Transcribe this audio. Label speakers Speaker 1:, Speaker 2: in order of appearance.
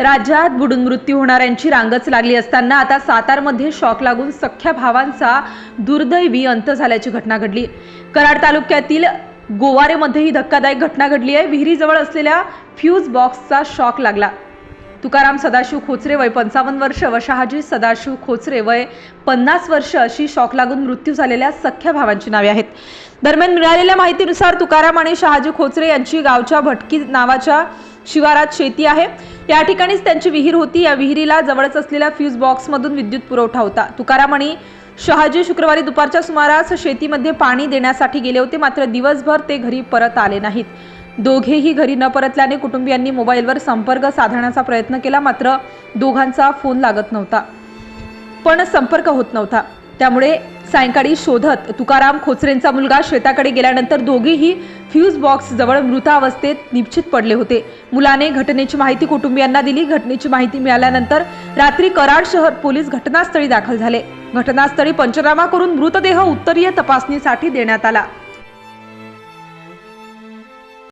Speaker 1: राज्यात बुडून मृत्यू होणाऱ्यांची रांगच लागली असताना आता सातारमध्ये शॉक लागून सख्ख्या भावांचा दुर्दैवी अंत झाल्याची घटना घडली. कराड तालुक्यातील गोवारेमध्ये ही धक्कादायक घटना घडली आहे. विहिरीजवळ असलेल्या फ्यूज बॉक्सचा शॉक लागला. तुकाराम सदाशिव खोचरे वय पंचावन्न वर्ष व शहाजी सदाशिव खोचरे वय पन्नास वर्ष अशी शॉक लागून मृत्यू झालेल्या सख्ख्या भावांची नावे आहेत. दरम्यान मिळालेल्या माहितीनुसार तुकाराम आणि शहाजी खोचरे यांची गावच्या भटकी नावाच्या शिवारात शेती आहे. या ठिकाणीच त्यांची विहीर होती. या विहिरीला जवळच असलेल्या फ्यूज बॉक्समधून विद्युत पुरवठा होता. तुकाराम आणि शहाजी शुक्रवारी दुपारच्या सुमारास शेतीमध्ये पाणी देण्यासाठी गेले होते. मात्र दिवसभर ते घरी परत आले नाहीत. दोघेही घरी न परतल्याने कुटुंबियांनी मोबाईलवर संपर्क साधण्याचा प्रयत्न केला. मात्र दोघांचा फोन लागत नव्हता. पण संपर्क होत नव्हता. त्यामुळे सायंकाळी शोधत तुकाराम खोचरेंचा मुलगा शेताकडे गेल्यानंतर दोघेही फ्यूज बॉक्स जवळ मृतावस्थेत निश्चित पडले होते. मुलाने घटनेची माहिती कुटुंबियांना दिली. घटनेची माहिती मिळाल्यानंतर रात्री कराड शहर पोलीस घटनास्थळी दाखल झाले. घटनास्थळी पंचनामा करून मृतदेह उत्तरीय तपासणीसाठी देण्यात आला.